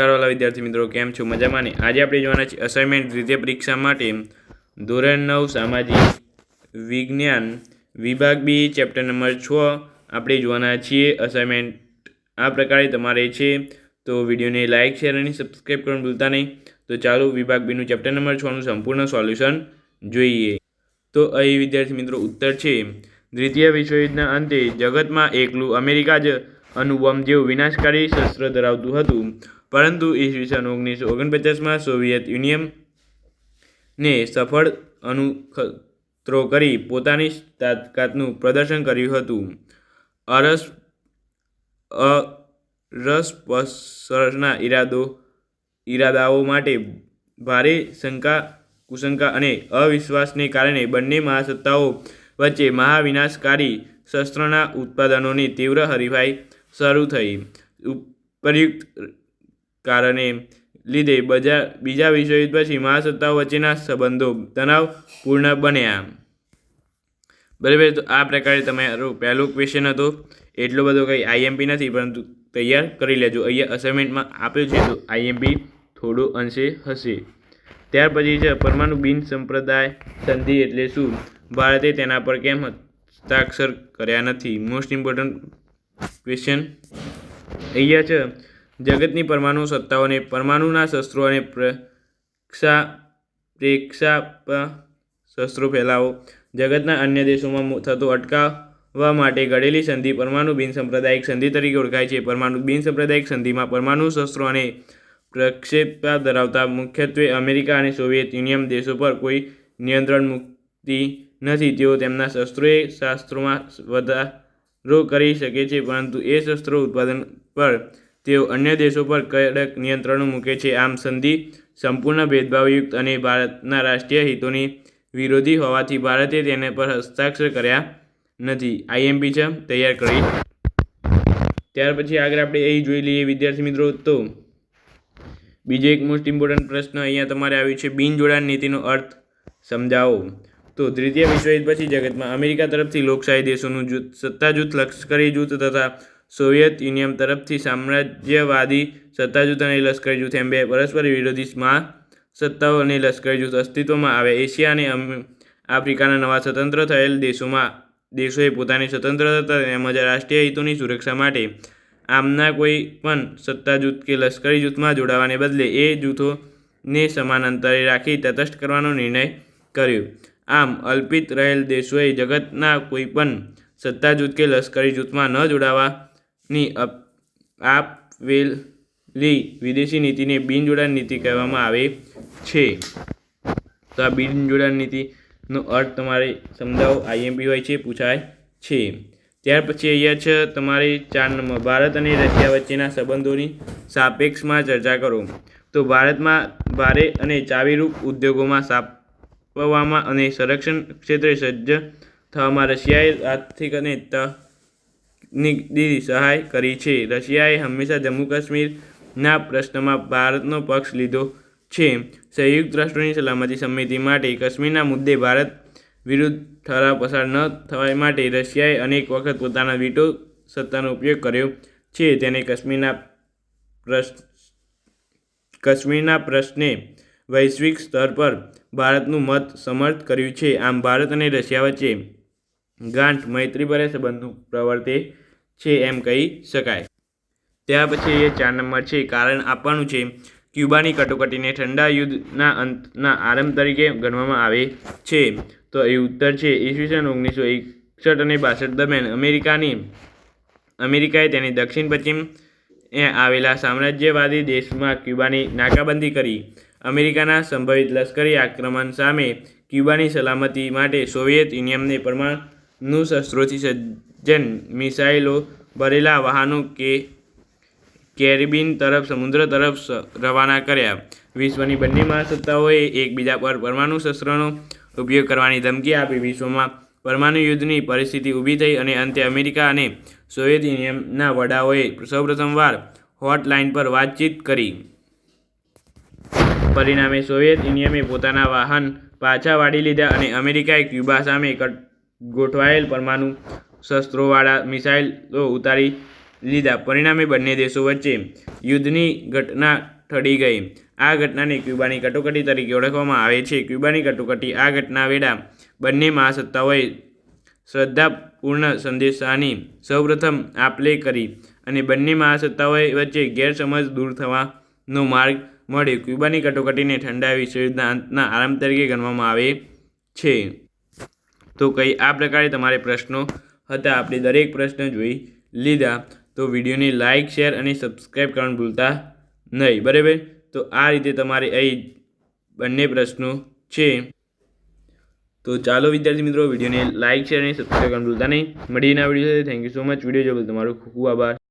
વાલા વિદ્યાર્થી મિત્રો, કેમ છો? મજામાં ને આજે આપણે જોવાના છે અસાઇનમેન્ટ દ્વિતીય પરીક્ષા માટે ધોરણ નવ, સામાજિક વિજ્ઞાન વિભાગ બી ચેપ્ટર નંબર છ આપણે જોવાના છીએ અસાઇનમેન્ટ આ પ્રકારે તમારે છે તો વિડીયોને લાઇક શેર અને સબસ્ક્રાઈબ કરવાનું ભૂલતા નહીં. તો ચાલો વિભાગ બીનું ચેપ્ટર નંબર છનું સંપૂર્ણ સોલ્યુશન જોઈએ. તો અહીં વિદ્યાર્થી મિત્રો, ઉત્તર છે. દ્વિતીય વિશ્વયુદ્ધના અંતે જગતમાં એકલું અમેરિકા જ અણુબોમ્બ જેવું વિનાશકારી શસ્ત્ર ધરાવતું હતું. પરંતુ ઈસવીસન ઓગણીસો ઓગણપચાસમાં સોવિયત યુનિયનને સફળ અણુખતરો કરી પોતાની તાકાતનું પ્રદર્શન કર્યું હતું. અરસ, અરસપસરના ઈરાદો, ઈરાદાઓ માટે ભારે શંકા, કુશંકા અને અવિશ્વાસને કારણે બંને મહાસત્તાઓ વચ્ચે મહાવિનાશકારી શસ્ત્રના ઉત્પાદનોની તીવ્ર હરીફાઈ શરૂ થઈ. ઉપર્યુક્ત કારણે લીધે બજા, બીજા વિશ્વયુદ્ધ પછી મહાસત્તાઓ વચ્ચેના સંબંધો તણાવપૂર્ણ બન્યા. બરાબર, તો આ પ્રકારે તમારું પહેલો ક્વેશ્ચન હતો. એટલો બધો કંઈ આઈએમપી નથી, પરંતુ તૈયાર કરી લેજો. અહીંયા અસાઇનમેન્ટમાં આપ્યું છે, તો આઈએમપી થોડો અંશે હશે. ત્યાર પછી છે, પરમાણુ બિન સંપ્રદાય સંધિ એટલે શું? ભારતે તેના પર કેમ હસ્તાક્ષર કર્યા નથી? મોસ્ટ ઇમ્પોર્ટન્ટ ક્વેશ્ચન અહીંયા છે, જગતની પરમાણુ સત્તાઓને, પરમાણુના શસ્ત્રો અને પ્રેક્ષા પ્રેક્ષાપ શસ્ત્રો ફેલાવો. જગતના અન્ય દેશોમાં થતો અટકાવવા માટે ઘડેલી સંધિ પરમાણુ બિનસાંપ્રદાયિક સંધિ તરીકે ઓળખાય છે. પરમાણુ બિનસંપ્રદાયિક સંધિમાં પરમાણુ શસ્ત્રો અને પ્રક્ષેપા ધરાવતા મુખ્યત્વે અમેરિકા અને સોવિયત યુનિયન દેશો પર કોઈ નિયંત્રણ મુક્તિ નથી. તેઓ તેમના શસ્ત્રોએ શાસ્ત્રોમાં વધારો કરી શકે છે, પરંતુ એ શસ્ત્રો ઉત્પાદન પર તેઓ અન્ય દેશો પર કડક નિયંત્રણો મૂકે છે. આમ સંધિ સંપૂર્ણ ભેદભાવયુક્ત અને ભારતના રાષ્ટ્રીય હિતોની વિરોધી હોવાથી ભારતે તેને પર હસ્તાક્ષર કર્યા નથી. આઈએમપી છે, તૈયાર કરી. ત્યાર પછી આગળ આપણે એ જોઈ લઈએ વિદ્યાર્થી મિત્રો. તો બીજો એક મોસ્ટ ઇમ્પોર્ટન્ટ પ્રશ્ન અહીંયા તમારે આવ્યું છે. બિન જોડાણ નીતિનો અર્થ સમજાવો. તો દ્વિતીય વિશ્વયુદ્ધ પછી જગતમાં અમેરિકા તરફથી લોકશાહી દેશોનું જૂથ સત્તા જૂથ લશ્કરી જૂથ તથા સોવિયત યુનિયન તરફથી સામ્રાજ્યવાદી સત્તા જૂથ અને લશ્કરી જૂથ એમ બે પરસ્પર વિરોધી સત્તાઓ અને લશ્કરી જૂથ અસ્તિત્વમાં આવે. એશિયા અને આફ્રિકાના નવા સ્વતંત્ર થયેલ દેશોમાં, દેશોએ પોતાની સ્વતંત્રતા તેમજ રાષ્ટ્રીય હિતોની સુરક્ષા માટે આમના કોઈ પણ સત્તા જૂથ કે લશ્કરી જૂથમાં જોડાવાને બદલે એ જૂથોને સમાન અંતરે રાખી તટસ્થ કરવાનો નિર્ણય કર્યો. આમ અલ્પિત રહેલ દેશોએ જગતના કોઈપણ સત્તા જૂથ કે લશ્કરી જૂથમાં ન જોડાવાની આપવેલી વિદેશી નીતિને બિનજોડાણ નીતિ કહેવામાં આવે છે. તો આ બિનજોડાણ નીતિનો અર્થ તમારે સમજાવો આઈએમપી હોય છે, પૂછાય છે. ત્યાર પછી અહીંયા છે, તમારે ચાર નંબર, ભારત અને રશિયા વચ્ચેના સંબંધોની સાપેક્ષમાં ચર્ચા કરો. તો ભારતમાં ભારે અને ચાવીરૂપ ઉદ્યોગોમાં સ્થાપવામાં અને સંરક્ષણ ક્ષેત્રે સજ્જ થવામાં રશિયાએ આર્થિક અને તકનીકી સહાય કરી છે. રશિયાએ હંમેશા જમ્મુ કાશ્મીરના પ્રશ્નમાં ભારતનો પક્ષ લીધો છે. સંયુક્ત રાષ્ટ્રોની સલામતી સમિતિ માટે કાશ્મીરના મુદ્દે ભારત વિરુદ્ધ ઠરાવ પસાર ન થવા માટે રશિયાએ અનેક વખત પોતાના વીટો સત્તાનો ઉપયોગ કર્યો છે. તેને કાશ્મીરના પ્રશ્ન, કાશ્મીરના પ્રશ્ને વૈશ્વિક સ્તર પર ભારતનું મત સમર્થ કર્યું છે. આમ ભારત અને રશિયા વચ્ચે ગાંઠ મૈત્રીભર્યા સંબંધો પ્રવર્તે છે એમ કહી શકાય. ત્યાર પછી એ ચાર નંબર છે. કારણ આપવાનું છે, ક્યુબાની કટોકટીને ઠંડા યુદ્ધના અંતના આરંભ તરીકે ગણવામાં આવે છે. તો એ ઉત્તર છે. ઈસવીસન ઓગણીસો એકસઠ અને બાસઠ દરમિયાન અમેરિકાની, અમેરિકાએ તેની દક્ષિણ પશ્ચિમ આવેલા સામ્રાજ્યવાદી દેશમાં ક્યુબાની નાકાબંધી કરી. અમેરિકાના સંભવિત લશ્કરી આક્રમણ સામે ક્યુબાની સલામતી માટે સોવિયત યુનિયનને પરમાણુ શસ્ત્રોથી સજ્જન મિસાઇલો ભરેલા વાહનો કે કેરિબિન તરફ, સમુદ્ર તરફ રવાના કર્યા. વિશ્વની બંને મહાસત્તાઓએ એકબીજા પર પરમાણુ શસ્ત્રોનો ઉપયોગ કરવાની ધમકી આપી. વિશ્વમાં પરમાણુ યુદ્ધની પરિસ્થિતિ ઊભી થઈ અને અંતે અમેરિકા અને સોવિયત યુનિયનના વડાઓએ સૌપ્રથમવાર હોટલાઇન પર વાતચીત કરી. પરિણામે સોવિયત યુનિયને પોતાના વાહન પાછા વાળી લીધા અને અમેરિકાએ ક્યુબા સામે ગોઠવાયેલ પરમાણુ શસ્ત્રોવાળા મિસાઇલો ઉતારી લીધા. પરિણામે બંને દેશો વચ્ચે યુદ્ધની ઘટના ઠડી ગઈ. આ ઘટનાને ક્યુબાની કટોકટી તરીકે ઓળખવામાં આવે છે. ક્યુબાની કટોકટી આ ઘટના વેળા બંને મહાસત્તાઓએ શ્રદ્ધાપૂર્ણ સંદેશાની સૌપ્રથમ આપલે કરી અને બંને મહાસત્તાઓએ વચ્ચે ગેરસમજ દૂર થવાનો માર્ગ મળ્યો. ક્યુબાની કટોકટીને ઠંડા વિશ્વયુદ્ધના અંતના આરામ તરીકે ગણવામાં આવે છે. તો કંઈ આ પ્રકારે તમારે પ્રશ્નો હતા? આપણે દરેક પ્રશ્ન જોઈ લીધા. તો વિડીયોને લાઇક શેર અને સબસ્ક્રાઈબ કરવાનું ભૂલતા નહીં. બરાબર? તો આ રીતે તમારે અહીં બંને પ્રશ્નો છે. તો ચાલો વિદ્યાર્થી મિત્રો, વિડીયોને લાઇક શેર અને સબસ્ક્રાઈબ કરવાનું ભૂલતા નહીં. મળીને આ video thank you so much video જોવા તમારો ખૂબ આભાર.